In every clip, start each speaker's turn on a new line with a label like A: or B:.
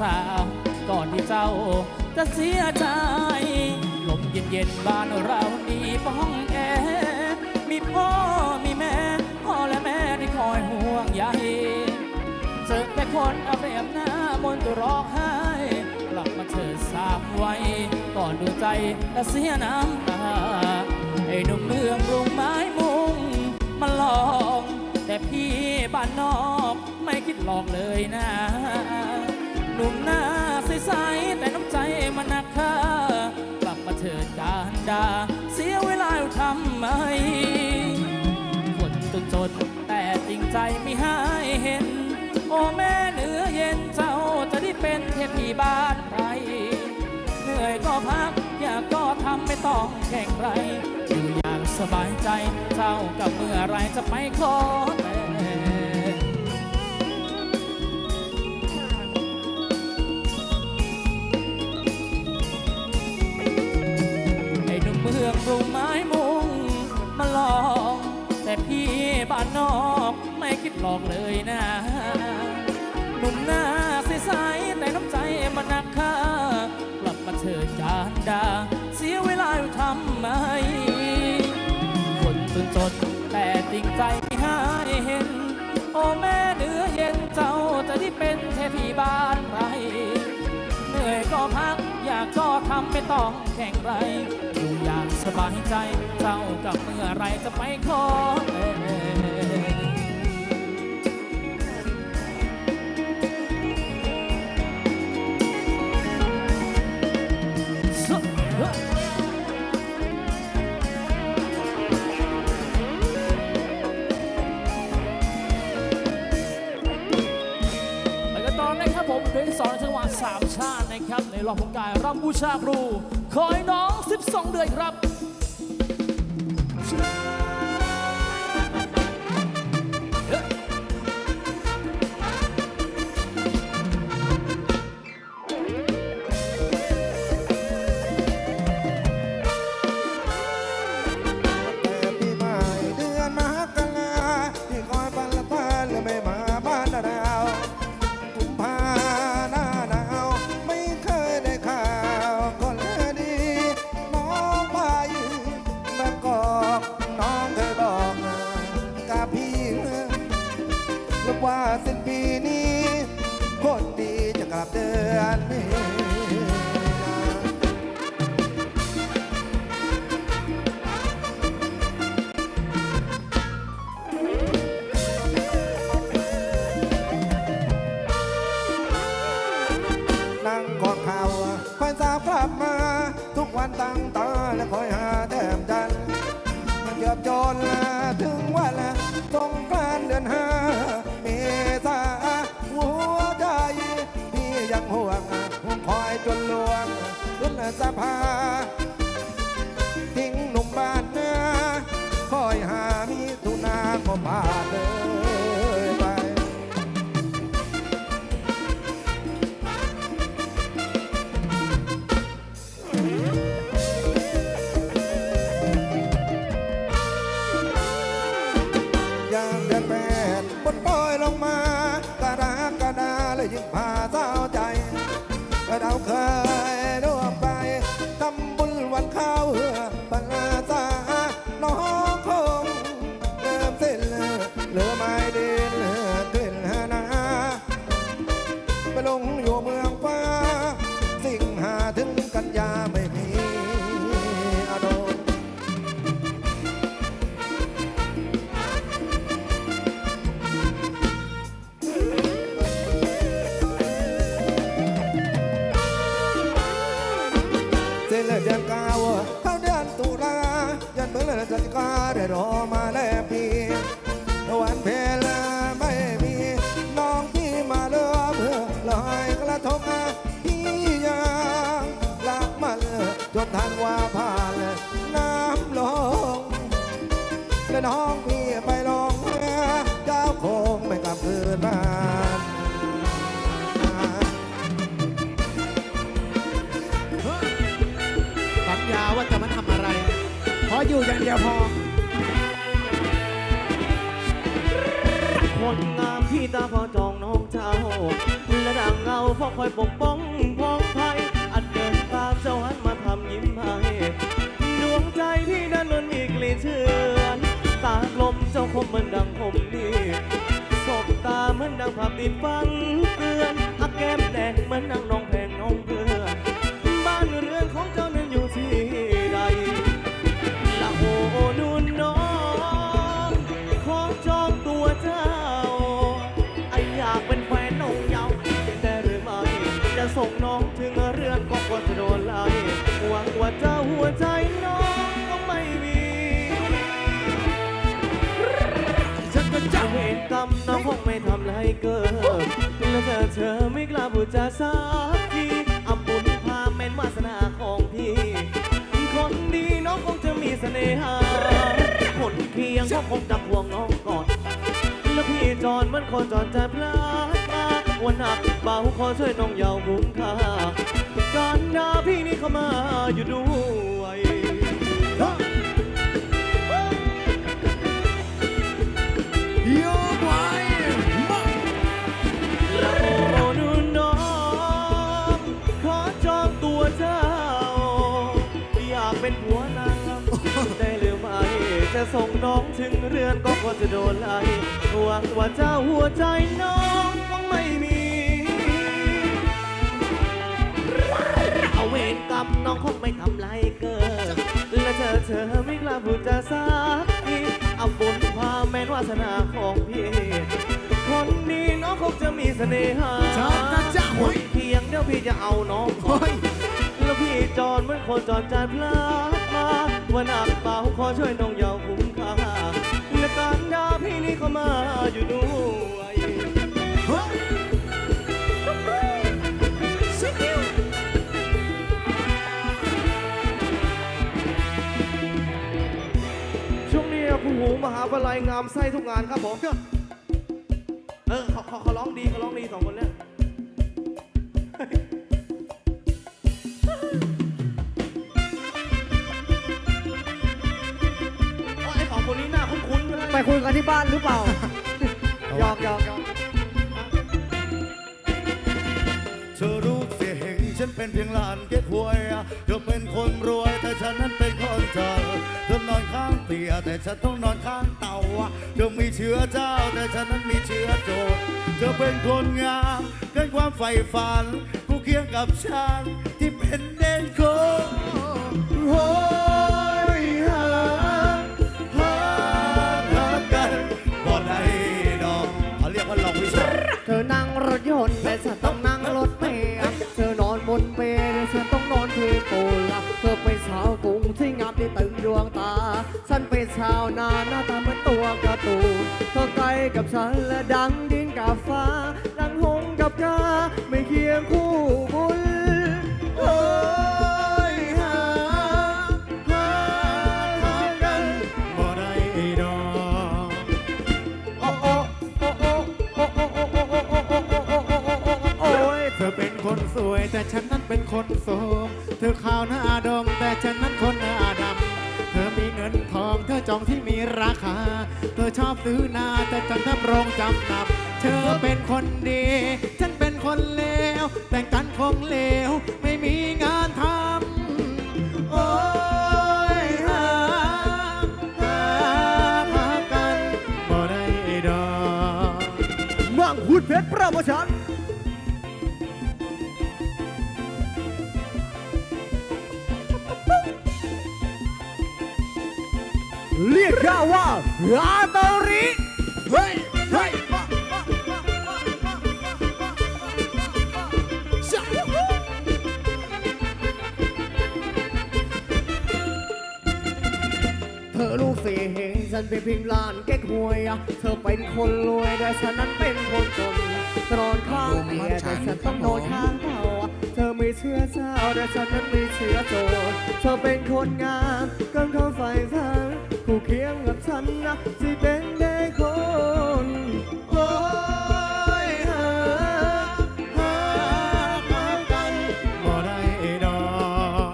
A: สาวก่อนที่เจ้าจะเสียใจลมเย็นๆบ้านเรามีป้องแอร์มีพ่อมีแม่ พ่อและแม่ที่คอยห่วงใยเจอแต่คนเอาเปรียบหน้ามนตัวร้องไห้กลับมาเถิดสามไว้ก่อนดูใจและเสียน้ำตาไอ้หนุ่มเมืองรุงไม้มุงมาลองแต่พี่บ้านนอกไม่คิดหลอกเลยนะ หนุ่มหน้าใสๆแต่น้ำใจมันหนักค่ากลับมาเถิดการดา เสียเวลาอยู่ทำไม คนจนจนแต่จริงใจไม่ให้เห็น โอ้แม่เหนือเย็นเจ้าจะได้เป็นเทพีบ้านใครเหนื่อยก็พัก อยากก็ทำไม่ต้องแข่งไรอยู่อย่างสบายใจเจ้ากับเมื่อไรจะไปขอแต่ หลอกเลยนะหนุ่มหน้าใสๆแต่น้ำใจมันหนักค่ากลับมาเถิดการดา เสียเวลาอยู่ทำไม คนจนจนแต่จริงใจให้เห็น โอ้แม่เหนือเย็นเจ้าจะได้เป็นเทพีบ้านไรเหนื่อยก็พักอยากก็ทำไม่ต้องแข่งไรอยู่อย่างสบายใจ เจ้ากับเมื่อไรจะไปขอ รอบของการรำบูชาครู ขอให้น้อง 12 เดือนครับ
B: อนนี้นั่งกอดเข่าคอยสาวกลับมา ทุกวันตั้งตาและคอยหาแต้มจันมันเกือบจนถึงวันสงกรานต์เดือนห้า ห่วงห่วงคอยจนลวงขึ้นสะพา จนทันว่าผ่านน้ำลงและน้องพี่ไปลงเจ้าคงไม่กลับคืนบ้าน
C: สัญญาว่าจะไม่ทำอะไร ขออยู่อย่างเดียวพอ
A: คว
D: คนงามที่ตาพอจองน้องเจ้าและดังเงาพอคอยปกป้องพ้อ มเหมันดังผมนี่สบตาเหมือนดังภาพติดฟังเตือนอักแก้มแดงเหมือนนางน้องแพงน้องเพื่อนบ้านเรือนของเจ้านั้นอยู่ที่ใดละโอนุนน้องของจองตัวเจ้า ไออยากเป็นแฟนน้องเยาวแต่หรือไม่ จะส่งน้องถึงเรือนก็ควรจะโดนไล่หวังว่าเจ้าหัวใจ กรรมน้องคงไม่ทำไรเกินและเธอเธอไม่กล้าพูดจาสักทีอับบุญพาเม่นวาสนาของพี่ คนดีน้องคงจะมีเสน่หาคนเคียงก็คงจะห่วงน้องก่อน แล้วพี่จอนมันคนจอนใจพลาดมาวันหนักเบาขอช่วยน้องยาวคุ้มค่าการหน้าพี่นี่เข้ามาอยู่ด้วย จะส่งน้องถึงเรือนก็ควรจะโดนไล่หวังว่าเจ้าหัวใจน้องต้องไม่มี เอาเวรกรรมน้องคงไม่ทำไรเกินและเธอเธอไม่กล้าพูดจาสักทีเอาบุญพาแม่นวาสนาของพี่ คนนี้น้องคงจะมีเสน่หา
C: จ้าจ้าจ้า
D: ค
C: โอ้
D: น
C: ย
D: เคียงเดี๋ยวพี่จะเอาน้องก่อ
C: โอ้
D: น
C: ย
D: แล้วพี่จอนเหมือนคนจอนจานพลาดมาวันหนักเบาขอช่วยน้องเยา เข้ามาอยู่ด้วย
C: เฮ้ยสิคิว
D: ช่วงนี้คู่หูมหาวิทยาลัยงามไส้ทุกงานครับผมเออเขาเขาเขาร้องดีเขาร้องดีสองคนเนี้ย คุ้นๆนะ
E: ไปคุยกันที่บ้านหรือเปล่าหยอกหยอกหยอก
B: เธอรู้เสียเหงฉันเป็นเพียงหลานเก็บหวยเธอเป็นคนรวยแต่ฉันนั้นเป็นคนจนเธอนอนข้างเตียงแต่ฉันต้องนอนข้างเตาเธอมีเชื้อเจ้าแต่ฉันนั้นมีเชื้อโจรเธอเป็นคนงามเกินความใฝ่ฝัน กูเคียงกับฉันที่เป็น อน
E: ตัวการ์ตูนเธอใกลกับฉันและดังดินกับฟ้า ดังหงกับกาไม่เคียงคู่บุญโอ้ยหาหาหากัน
C: บ่ได้ดอก
E: โอ้โอ้โอ้โอ้โอ้โอ้โอ้โอ้โอ้โอ้โอ้โอ้โอ้โอ้โอ้ย
C: เธอเป็นคนสวยแต่ฉันนั้นเป็นคนโสมเธอขาวหน้าดมแจองที่มีราคา เธอชอบซื้อนาแต่ฉันทำโรงจำนำเธอเป็นคนดี ฉันเป็นคนเลว แต่งกันคงเลว ไม่มีงานทำโอ้ยหาหาหากันบ่ได้ดอก
E: มังคุดเพชรโปรโมชั่น เรียกข้าว่าราโตริ
C: เฮ้ยเฮ้ยมาชะ
E: เธอลูกเสียเหงฉันเป็นเพียงหลานแก๊กหวยอะเธอเป็นคนรวยแต่ฉันนั้นเป็นคนจนนอนข้างเตียงแต่ฉันต้องนอนข้างเตาอะเธอมีเชื้อเจ้าแต่ฉันนั้นมีเชื้อโจรเธอเป็นคนงามเกินความใฝ่ฝั ผู้เคียงกับฉันนะสิเป็นได้คน
C: โอยหาหาเขกันบ่ได้ดอก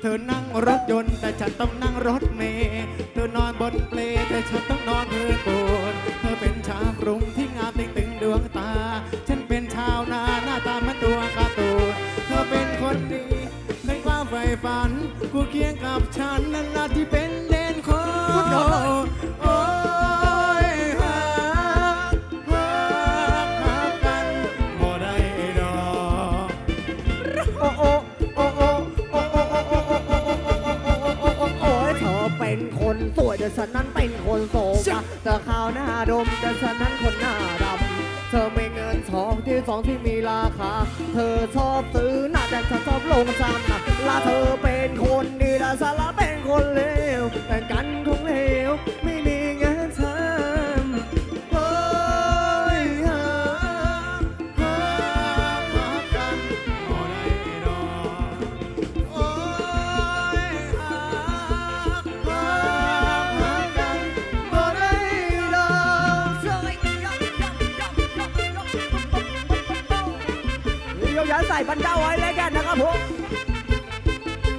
C: เธอนั่งรถยนต์แต่ฉันต้องนั่งรถเมล์เธอนอนบนเปลแต่ฉันต้องนอนพื้นปูนเธอเป็นชาวกรุงที่งามติ่งตึดวงตา ฉันเป็นชาวนาหน้าตามันตัวกระตู
E: นเธอเป็นคนดีเป็นความใฝ่ฝันกูเคียงกับฉันนั่นละที่เป็น เธอเป็นคนสวยแต่ฉันนั้นเป็นคนโสมอะเธอขาวหน้าดมแต่ฉันนั้นคนหน้าดำเธอไม่เงินทองที่สองที่มีราคา เธอชอบซื้อหน้าแต่ฉันชอบลงจำนะและเธอเป็นคนดีและสาระเป็นคนเลวแต่กันา
C: ยพัน
E: เจ้าไว้